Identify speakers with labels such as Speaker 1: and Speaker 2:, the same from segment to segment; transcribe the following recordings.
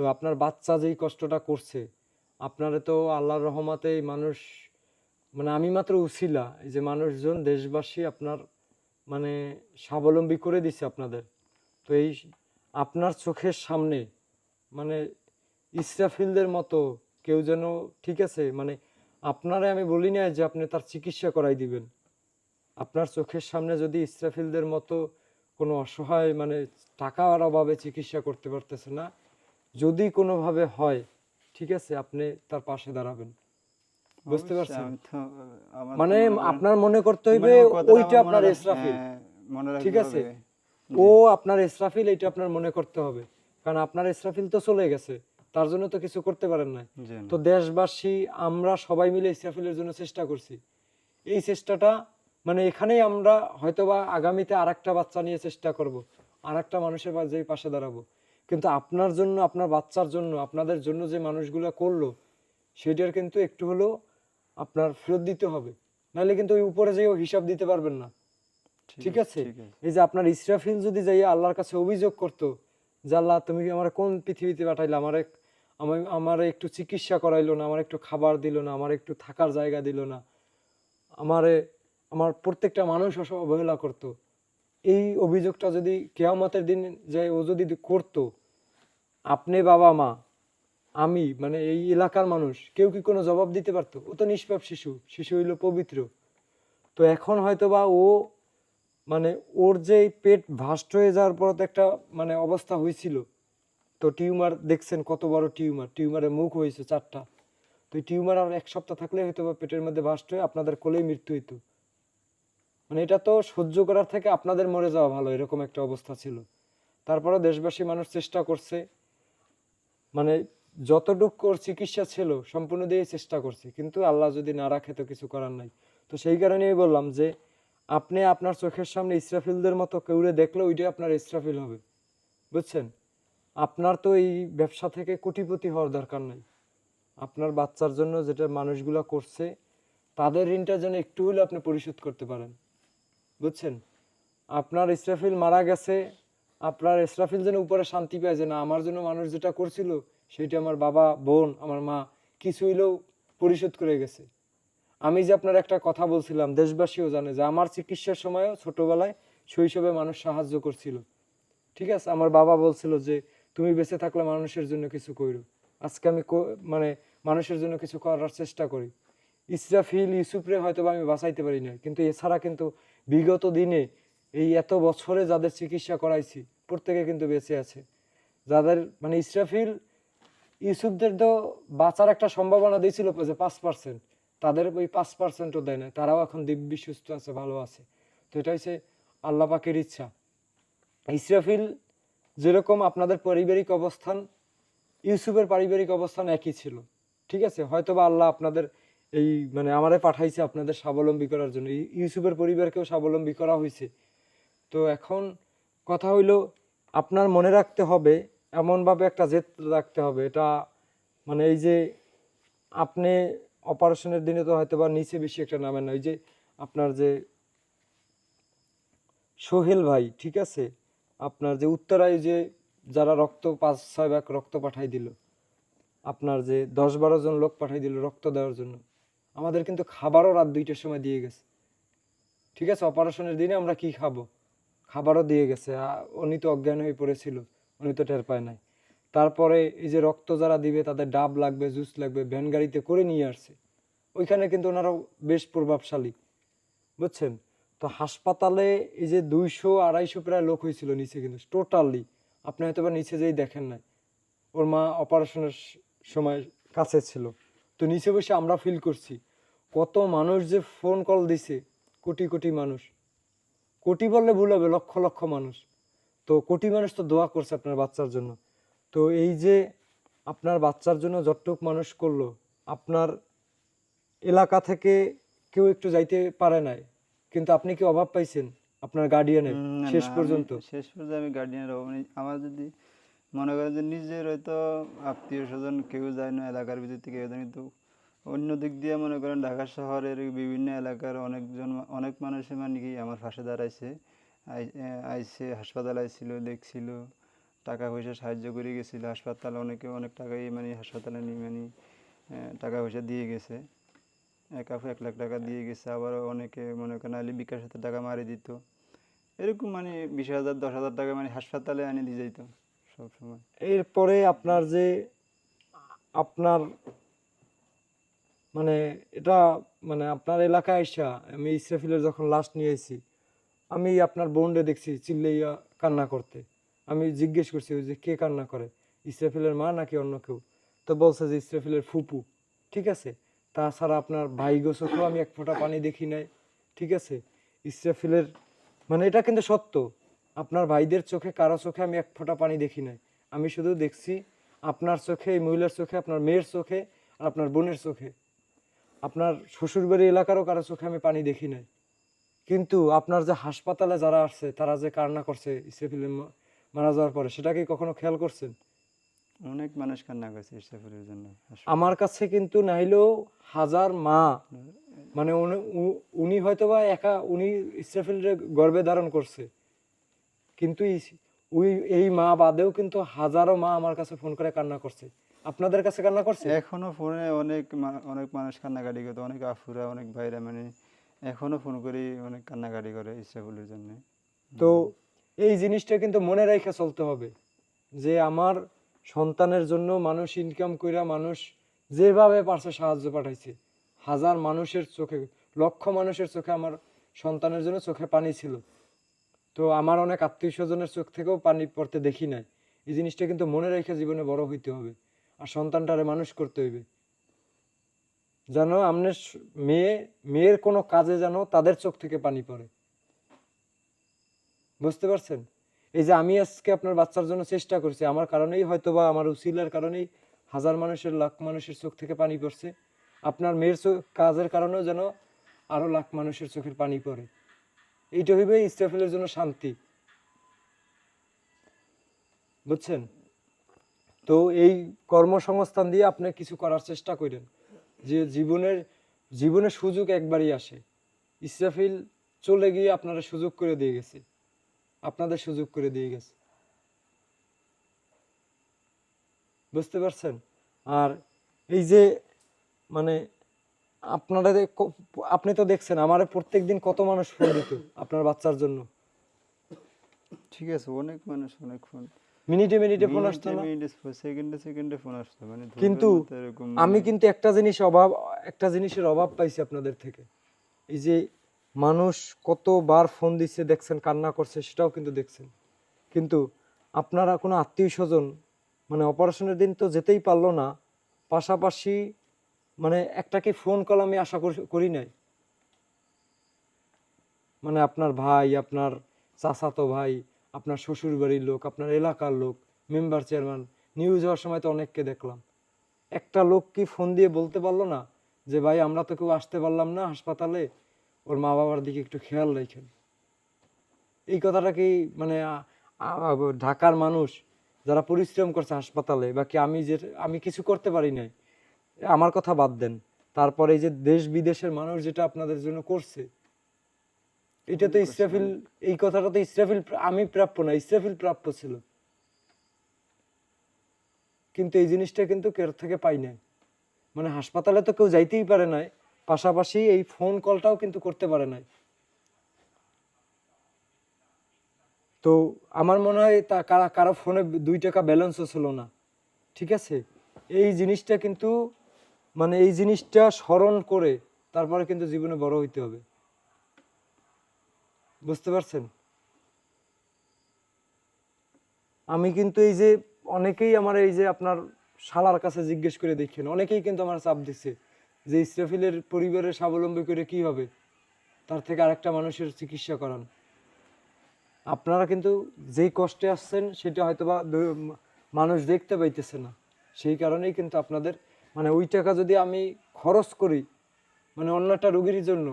Speaker 1: তো আপনার বাচ্চা যেই কষ্টটা করছে, আপনারা তো আল্লাহর রহমতে মানুষ মানে আমি মাত্র উছিলা, এই যে মানুষজন দেশবাসী আপনার মানে স্বাবলম্বী করে দিছে আপনাদের। তো এই আপনার চোখের সামনে মানে ইসরাফিলদের মতো কেউ যেন ঠিক আছে মানে আপনারে আমি বলি না যে আপনি তার চিকিৎসা করাই দিবেন। আপনার চোখের সামনে যদি ইসরাফিলদের মতো কোনো অসহায় মানে টাকার অভাবে চিকিৎসা করতে পারতেছে না যদি কোনোভাবে হয় ঠিক আছে আপনি তার পাশে দাঁড়াবেন। বুঝতে পারছেন? মানে আপনার মনে করতে হইবে
Speaker 2: মানে
Speaker 1: ওইটা আপনার ইসরাফিল।
Speaker 2: হ্যাঁ,
Speaker 1: ঠিক আছে? ও আপনার ইসরাফিল এটা আপনার মনে করতে হবে। কারণ আপনার ইসরাফিল তো চলে গেছে তার জন্য তো কিছু করতে পারেন না তো দেশবাসী আমরা সবাই মিলে ইসরাফিলের জন্য চেষ্টা করছি। এই চেষ্টাটা মানে এখানেই আমরা হয়তোবা আগামীতে আরেকটা বাচ্চা নিয়ে চেষ্টা করব আরেকটা মানুষের পাশে পাশে দাঁড়াবো। কিন্তু আপনার জন্য আপনার বাচ্চার জন্য আপনাদের জন্য যে মানুষগুলো করল সেটার কিন্তু একটু হলেও আপনার ফেরত দিতে হবে। নাহলে কিন্তু ওই উপরে যেও হিসাব দিতে পারবেন না। ঠিক আছে এই যে আপনার ইসরাফিল যদি যাই আল্লাহর কাছে অভিযোগ করতো যে আল্লাহ তুমি আমার কোন পৃথিবীতে পাঠাইলে? আমার আমার আমার একটু চিকিৎসা করাইলো না আমার একটু খাবার দিল না আমার একটু থাকার জায়গা দিল না আমারে আমার প্রত্যেকটা মানুষ অবহেলা করতো। এই অভিযোগটা যদি কেয়ামতের দিন যে ও যদি করতো আপনি বাবা মা, আমি মানে এই এলাকার মানুষ, কেউ কি কোনো জবাব দিতে পারতো? ও তো নিষ্পাপ শিশু শিশু হইল পবিত্র। তো এখন হয়তো বা ও মানে ওর যে পেট ভাস্ট হয়ে যাওয়ার পর তো একটা মানে অবস্থা হয়েছিল তো টিউমার দেখছেন কত বড় টিউমার টিউমারের মুখ হয়েছে চারটা। তো টিউমার আর এক সপ্তাহ থাকলে হয়তো বা পেটের মধ্যে ভাস্ট হয়ে আপনাদের কোলেই মৃত্যু হইতো। মানে এটা তো সহ্য করার থেকে আপনাদের মরে যাওয়া ভালো, এরকম একটা অবস্থা ছিল। তারপরে দেশবাসী মানুষ চেষ্টা করছে। মানে যতটুকু ওর চিকিৎসা ছিল, সম্পূর্ণ দিয়ে চেষ্টা করছে। কিন্তু আল্লাহ যদি না রাখে তো কিছু করার নাই। তো সেই কারণেই বললাম যে, আপনি আপনার চোখের সামনে ইসরাফিলদের মতো কেউরে দেখলে ওইটাই আপনার ইসরাফিল হবে। বুঝছেন? আপনার তো এই ব্যবসা থেকে কোটিপতি হওয়ার দরকার নাই। আপনার বাচ্চার জন্য যেটা মানুষগুলো করছে, তাদের ঋণটা যেন একটু হলে আপনি পরিশোধ করতে পারেন। বুঝছেন? আপনার ইসরাফিল মারা গেছে আপনার ইসরাফিল যেন উপরে শান্তি পায় যে না, আমার জন্য মানুষ যেটা করছিল, সেটা আমার বাবা, বোন, আমার মা কিছু হইলেও পরিশোধ করে গেছে। আমি যে আপনার একটা কথা বলছিলাম, দেশবাসীও জানে যে আমার চিকিৎসার সময়ও ছোটবেলায় শৈশবে মানুষ সাহায্য করছিল। ঠিক আছে, আমার বাবা বলছিল যে, তুমি বেঁচে থাকলে মানুষের জন্য কিছু করো আজকে আমি মানে মানুষের জন্য কিছু করার চেষ্টা করি। ইসরাফিল, ইউসুফরে হয়তো আমি বাঁচাইতে পারি না কিন্তু এছাড়া কিন্তু বিগত দিনে এই এত বছরে যাদের চিকিৎসা করাইছি, প্রত্যেকে কিন্তু বেঁচে আছে। যাদের মানে ইসরাফিল, ইউসুফদের তো বাঁচার একটা সম্ভাবনা দিয়েছিল যে পাঁচ পার্সেন্ট তাদের ওই পাঁচ পার্সেন্টও দেয় না তারাও এখন দিব্যি সুস্থ আছে, ভালো আছে। তো এটা হচ্ছে আল্লাহ পাকের ইচ্ছা। ইসরাফিল যেরকম আপনাদের পারিবারিক অবস্থান, ইউসুফের পারিবারিক অবস্থান একই ছিল। ঠিক আছে? হয়তোবা আল্লাহ আপনাদের এই মানে আমারে পাঠাইছে আপনাদের স্বাবলম্বী করার জন্য। ইউসুফের পরিবারকেও স্বাবলম্বী করা হয়েছে তো এখন কথা হইল, আপনার মনে রাখতে হবে, এমনভাবে একটা জেদ রাখতে হবে। এটা মানে এই যে আপনি অপারেশনের দিনে তো হয়তো বা নিচে বেশি একটা নামেন না, ওই যে আপনার যে সোহেল ভাই, ঠিক আছে? আপনার যে উত্তরায় যে যারা রক্ত পাঁচ, ছয় ভাগ রক্ত পাঠাই দিল, আপনার যে দশ বারো জন লোক পাঠাই দিল রক্ত দেওয়ার জন্য, আমাদের কিন্তু খাবারও রাত দুইটার সময় দিয়ে গেছে। ঠিক আছে, অপারেশনের দিনে আমরা কি খাব? খাবারও দিয়ে গেছে উনি তো অজ্ঞান হয়ে পড়েছিল, উনি তো টের পায় নাই। তারপরে এই যে রক্ত যারা দিবে, তাদের ডাব লাগবে, জুস লাগবে, ভ্যান গাড়িতে করে নিয়ে আসছে। ওইখানে কিন্তু ওনারাও বেশ প্রভাবশালী, বুঝছেন? তো হাসপাতালে এই যে দুইশো, আড়াইশো প্রায় লোক হয়েছিল নিচে কিন্তু, টোটালি। আপনি হয়তো বা নিচে যেই দেখেন নাই। ওর মা অপারেশনের সময় কাছে ছিল। তো নিচে বসে আমরা ফিল করছি, কত মানুষ যে ফোন কল দিছে, কোটি কোটি মানুষ। কোটি বললে ভুল হবে লক্ষ লক্ষ মানুষ। তো কোটি মানুষ তো দোয়া করছে আপনার বাচ্চার জন্য। তো এই যে আপনার বাচ্চার জন্য যতটুক মানুষ করল আপনার এলাকা থেকে কেউ একটু যাইতে পারে নাই কিন্তু আপনি কি অভাব পাইছেন আপনার গার্ডিয়ানের শেষ পর্যন্ত?
Speaker 2: শেষ পর্যন্ত আমি গার্ডিয়ানের অভাব। আমার যদি মনে করেন যে নিজের হয়তো আত্মীয় স্বজন কেউ যায় না এলাকার ভিতর থেকে কিন্তু অন্য দিক দিয়ে মনে করেন ঢাকা শহরের বিভিন্ন এলাকার অনেকজন অনেক মানুষই মানে কি আমার পাশে দাঁড়াইছে। আই- এ, আইছে হাসপাতাল আইছিল দেখছিল টাকা পয়সা সাহায্য করে গেছিল হাসপাতালে অনেকে অনেক টাকাই মানে হাসপাতালে নিয়ে মানে টাকা পয়সা দিয়ে গেছে। এক এক লাখ টাকা দিয়ে গেছে আবার অনেকে মনে করেন আলি বিকাশ হাতে টাকা মারি দিত। এরকম মানে বিশ হাজার দশ হাজার টাকা মানে হাসপাতালে আনি দিয়ে যাইতো সবসময়।
Speaker 1: এরপরে আপনার যে আপনার মানে এটা মানে আপনার এলাকায় এসা আমি ইসরাফিলের যখন লাস্ট নিয়ে এসেছি আমি আপনার বোনরে দেখছি চিল্লাইয়া কান্না করতে। আমি জিজ্ঞেস করছি যে কে কান্না করে? ইসরাফিলের মা নাকি অন্য কেউ? তো বলছে যে, ইসরাফিলের ফুপু। ঠিক আছে? তাছাড়া আপনার ভাই গোসকেও আমি এক ফোঁটা পানি দেখি নাই। ঠিক আছে? ইসরাফিলের মানে এটা কিন্তু সত্য। আপনার ভাইদের চোখে, কারও চোখে আমি এক ফোঁটা পানি দেখি নাই। আমি শুধু দেখছি আপনার চোখে, এই মহিলার চোখে, আপনার মেয়ের চোখে আর আপনার বোনের চোখে। আপনার শ্বশুরবাড়ি এলাকারও কারও চোখে আমি পানি দেখি নাই। কিন্তু আপনার যে হাসপাতালে যারা আসছে তারা যে কান্না করছে ইসরাফিল মারা যাওয়ার পরে সেটা কি কখনো খেয়াল করছেন?
Speaker 2: অনেক মানুষ কান্না করছে ইসরাফিলের জন্য।
Speaker 1: আমার কাছে কিন্তু নাইলেও হাজার মা মানে উনি- হয়তো বা একা উনি ইসরাফিলের গর্বে ধারণ করছে। কিন্তু ওই এই মা বাদেও কিন্তু হাজারো মা আমার কাছে ফোন করে কান্না করছে। আপনাদের কাছে কান্না করছে?
Speaker 2: এখনও ফোনে অনেক অনেক মানুষ কান্নাকাটি করতো অনেক আফুরা অনেক ভাইরা মানে এখনও ফোন করি অনেক কান্নাকাটি করে ইসরাফিলের জন্য।
Speaker 1: তো এই জিনিসটা কিন্তু মনে রেখে চলতে হবে যে আমার সন্তানের জন্য মানুষ ইনকাম কইরা মানুষ যেভাবে পারছে সাহায্য পাঠাইছে। হাজার মানুষের চোখে লক্ষ মানুষের চোখে আমার সন্তানের জন্য চোখে পানি ছিল। তো আমার অনেক আত্মীয় স্বজনের চোখ থেকেও পানি পড়তে দেখি নাই। এই জিনিসটা কিন্তু মনে রেখে জীবনে বড় হইতে হবে। আর সন্তানটারে মানুষ করতে হইবে। যেন আপনার মেয়ে, মেয়ের কোনো কাজে যেন তাদের চোখ থেকে পানি পড়ে। বুঝতে পারছেন? এই যে আমি আজকে আপনার বাচ্চার জন্য চেষ্টা করছি, আমার কারণেই হয়তো বা আমার উসিলার কারণেই হাজার মানুষের, লাখ মানুষের চোখ থেকে পানি পড়ছে। আপনার মেয়ের কাজের কারণেও যেন আরও লাখ মানুষের চোখের পানি পড়ে। এইটা হইবে ইস্তাফিলের জন্য শান্তি। বুঝছেন? তো এই কর্মসংস্থান দিয়ে আপনি কিছু করার চেষ্টা করেন যে জীবনের জীবনের সুযোগ একবারই আসে। ইসরাফিল চলে গিয়ে আপনারা সুযোগ করে দিয়ে গেছে। আপনাদের সুযোগ করে দিয়ে গেছে। বুঝতে পারছেন? আর এই যে মানে আপনারা আপনি তো দেখছেন, আমার প্রত্যেক দিন কত মানুষ ফোন দিত আপনার বাচ্চার জন্য।
Speaker 2: ঠিক আছে, অনেক মানুষ, অনেক ফোন।
Speaker 1: মিনিটে মিনিটে ফোন আসতো না?
Speaker 2: সেকেন্ডে সেকেন্ডে ফোন আসতো মানে
Speaker 1: কিন্তু
Speaker 2: না তো এরকম
Speaker 1: আমি কিন্তু একটা জিনিস অভাব একটা জিনিসের অভাব পাইছি আপনাদের থেকে। এই যে মানুষ কতবার ফোন দিচ্ছে দেখছেন কান্না করছে সেটাও কিন্তু দেখছেন। কিন্তু আপনারা কোনো আত্মীয় স্বজন মানে অপারেশনের দিন তো যেতেই পারল না পাশাপাশি মানে একটা কি ফোন কল আমি আশা করি- করি নাই? মানে আপনার ভাই আপনার চাচাতো ভাই আপনার শ্বশুর বাড়ির লোক, আপনার এলাকার লোক মেম্বার চেয়ারম্যান নিউজ হওয়ার সময় তো অনেককে দেখলাম। একটা লোক কি ফোন দিয়ে বলতে পারল না যে, ভাই, আমরা তো কেউ আসতে পারলাম না হাসপাতালে, ওর মা বাবার দিকে একটু খেয়াল রাখেন। এই কথাটা কি মানে ঢাকার মানুষ যারা পরিশ্রম করছে হাসপাতালে বা কি আমি যে, আমি কিছু করতে পারি নাই, আমার কথা বাদ দেন। তারপরে এই যে দেশ বিদেশের মানুষ যেটা আপনাদের জন্য করছে এটা তো ইসরাফিল এই কথাটা তো ইসরাফিল আমি প্রাপ্য না ইসরাফিল প্রাপ্য ছিল। কিন্তু এই জিনিসটা কিন্তু কেউ থেকে পাই নাই। মানে হাসপাতালে তো কেউ যাইতেই পারে নাই পাশাপাশি এই ফোন কলটাও কিন্তু করতে পারে নাই। তো আমার মনে হয় তা কারা কারও ফোনে দুই টাকা ব্যালেন্সও ছিল না। ঠিক আছে? এই জিনিসটা কিন্তু মানে এই জিনিসটা স্মরণ করে তারপরে কিন্তু জীবনে বড় হইতে হবে। বুঝতে পারছেন? আমি কিন্তু এই যে অনেকেই আমার এই যে আপনার শালার কাছে জিজ্ঞেস করে দেখেন, অনেকেই কিন্তু আমার চাপ দিচ্ছে যে ইসরাফিলের পরিবারের স্বাবলম্বী করে কি হবে? তার থেকে আরেকটা মানুষের চিকিৎসা করান। আপনারা কিন্তু যেই কষ্টে আসছেন, সেটা হয়তো বা মানুষ দেখতে পাইতেছে না। সেই কারণেই কিন্তু আপনাদের মানে ওই টাকা যদি আমি খরচ করি মানে অন্য একটা রোগীর জন্য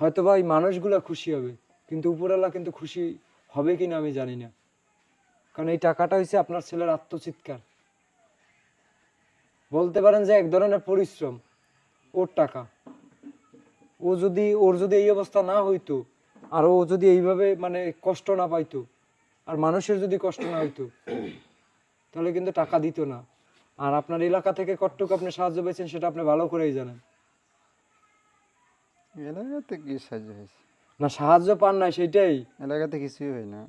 Speaker 1: হয়তো বা এই মানুষগুলা খুশি হবে। কিন্তু উপরওয়ালা কিন্তু খুশি হবে কিনা আমি জানি না। কারণ এই টাকাটা হচ্ছে আপনার ছেলের আত্মচিৎকার। বলতে পারেন যে এক ধরনের পরিশ্রম, ওর টাকা। ও যদি, ওর যদি এই অবস্থা না হইতো, আর ও যদি এইভাবে মানে কষ্ট না পাইতো, আর মানুষের যদি কষ্ট না হইতো, তাহলে কিন্তু টাকা দিত না। আর আপনার এলাকা থেকে কতটুকু আপনি সাহায্য পেয়েছেন সেটা আপনি ভালো করেই জানেন।
Speaker 2: এলাকাতে কি সাহায্য হয়েছে?
Speaker 1: না সাহায্য পান নাই সেটাই
Speaker 2: এলাকাতে কিছুই হয় না।